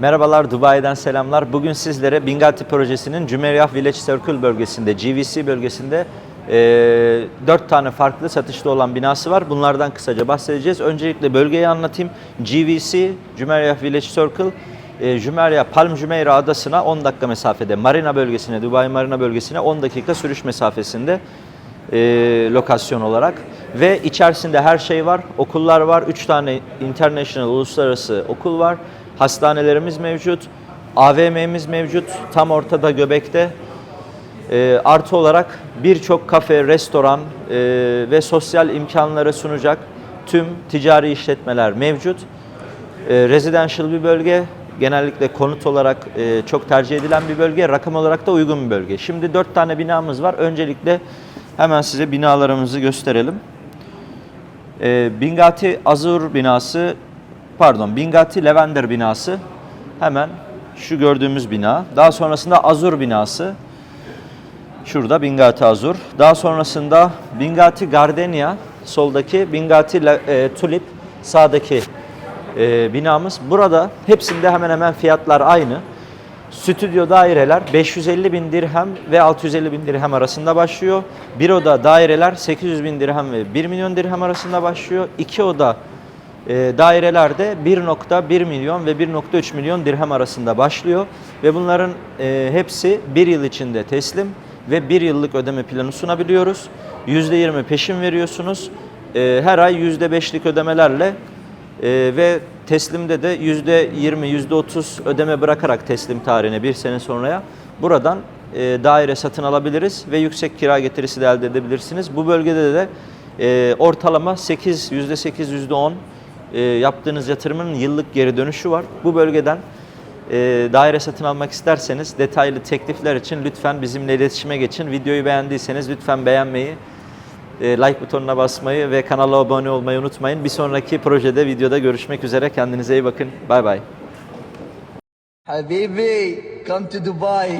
Merhabalar, Dubai'den selamlar. Bugün sizlere Bingati projesinin Jumeirah Village Circle bölgesinde, GVC bölgesinde e, 4 tane farklı satışta olan binası var. Bunlardan kısaca bahsedeceğiz. Öncelikle bölgeyi anlatayım. GVC, Jumeirah Village Circle, e, Jumeirah, Palm Jumeirah adasına 10 dakika mesafede, Marina bölgesine, Dubai Marina bölgesine 10 dakika sürüş mesafesinde e, lokasyon olarak ve içerisinde her şey var. Okullar var. 3 tane international uluslararası okul var. Hastanelerimiz mevcut. AVM'miz mevcut. Tam ortada göbekte. E, artı olarak birçok kafe, restoran e, ve sosyal imkanları sunacak tüm ticari işletmeler mevcut. E, residential bir bölge. Genellikle konut olarak e, çok tercih edilen bir bölge. Rakam olarak da uygun bir bölge. Şimdi dört tane binamız var. Öncelikle hemen size binalarımızı gösterelim. E, Bingati Azur binası, pardon Bingati Lavender binası hemen şu gördüğümüz bina. Daha sonrasında Azur binası. Şurada Bingati Azur. Daha sonrasında Bingati Gardenia, soldaki Bingati e, Tulip, sağdaki e, binamız. Burada hepsinde hemen hemen fiyatlar aynı. Stüdyo daireler 550 bin dirhem ve 650 bin dirhem arasında başlıyor. Bir oda daireler 800 bin dirhem ve 1 milyon dirhem arasında başlıyor. İki oda dairelerde 1.1 milyon ve 1.3 milyon dirhem arasında başlıyor. Ve bunların e, hepsi bir yıl içinde teslim ve bir yıllık ödeme planı sunabiliyoruz. %20 peşin veriyorsunuz. E, her ay %5'lik ödemelerle ee, ve teslimde de %20, %30 ödeme bırakarak teslim tarihine bir sene sonraya buradan e, daire satın alabiliriz ve yüksek kira getirisi de elde edebilirsiniz. Bu bölgede de e, ortalama 8, %8, %10 e, yaptığınız yatırımın yıllık geri dönüşü var. Bu bölgeden e, daire satın almak isterseniz detaylı teklifler için lütfen bizimle iletişime geçin. Videoyu beğendiyseniz lütfen beğenmeyi, e, like butonuna basmayı ve kanala abone olmayı unutmayın. Bir sonraki projede, videoda görüşmek üzere. Kendinize iyi bakın. Bay bay. Habibi, come to Dubai.